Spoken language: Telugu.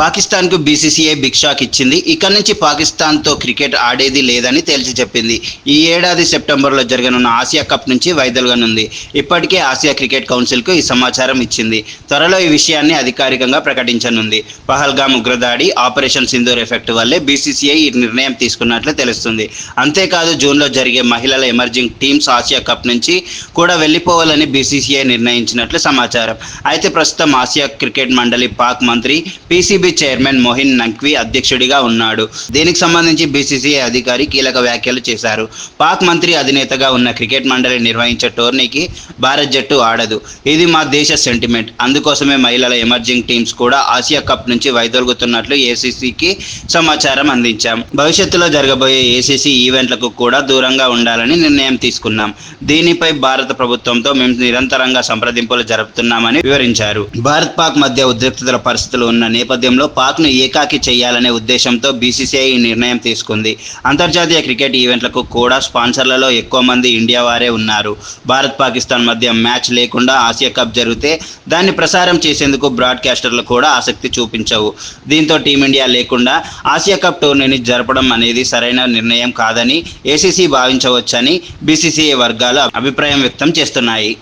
పాకిస్తాన్కు బీసీసీఐ బిగ్ షాక్ ఇచ్చింది. ఇక నుంచి పాకిస్తాన్తో క్రికెట్ ఆడేది లేదని తేల్చి చెప్పింది. ఈ ఏడాది సెప్టెంబర్లో జరగనున్న ఆసియా కప్ నుంచి వైదొలగనుంది. ఇప్పటికే ఆసియా క్రికెట్ కౌన్సిల్కు ఈ సమాచారం ఇచ్చింది. త్వరలో ఈ విషయాన్ని అధికారికంగా ప్రకటించనుంది. పహల్గామ్ ఉగ్రదాడి ఆపరేషన్ సింధూర్ ఎఫెక్ట్ వల్లే బీసీసీఐ ఈ నిర్ణయం తీసుకున్నట్లు తెలుస్తుంది. అంతేకాదు జూన్లో జరిగే మహిళల ఎమర్జింగ్ టీమ్స్ ఆసియా కప్ నుంచి కూడా వెళ్ళిపోవాలని బీసీసీఐ నిర్ణయించినట్లు సమాచారం. అయితే ప్రస్తుతం ఆసియా క్రికెట్ మండలి పాక్ మంత్రి పీసీబీ చైర్మన్ మోహిన్ నక్వీ అధ్యక్షుడిగా ఉన్నాడు. దీనికి సంబంధించి బీసీసీఐ అధికారి కీలక వ్యాఖ్యలు చేశారు. పాక్ మంత్రి అధినేతగా ఉన్న క్రికెట్ మండలి నిర్వహించే టోర్నీకి భారత్ జట్టు ఆడదు. ఇది మా దేశ సెంటిమెంట్ అందుకోసమే మహిళల ఎమర్జింగ్ టీమ్స్ కూడా ఆసియా కప్ నుంచి వైదొలుగుతున్నట్లు ఏసీసీకి సమాచారం అందించాం. భవిష్యత్తులో జరగబోయే ఏసీసీ ఈవెంట్లకు కూడా దూరంగా ఉండాలని నిర్ణయం తీసుకున్నాం. దీనిపై భారత ప్రభుత్వంతో మేము నిరంతరంగా సంప్రదింపులు జరుపుతున్నామని వివరించారు. భారత్ పాక్ మధ్య ఉద్రిక్తతల పరిస్థితులు ఉన్న నేపథ్యంలో నేపథ్యంలో పాక్ను ఏకాకి చేయాలనే ఉద్దేశంతో బీసీసీఐ ఈ నిర్ణయం తీసుకుంది. అంతర్జాతీయ క్రికెట్ ఈవెంట్లకు కూడా స్పాన్సర్లలో ఎక్కువ మంది ఇండియా వారే ఉన్నారు. భారత్ పాకిస్తాన్ మధ్య మ్యాచ్ లేకుండా ఆసియా కప్ జరిగితే దాన్ని ప్రసారం చేసేందుకు బ్రాడ్కాస్టర్లు కూడా ఆసక్తి చూపించవు. దీంతో టీమిండియా లేకుండా ఆసియా కప్ టోర్నీని జరపడం అనేది సరైన నిర్ణయం కాదని ఏసీసీ భావించవచ్చని బీసీసీఐ వర్గాలు అభిప్రాయం వ్యక్తం చేస్తున్నాయి.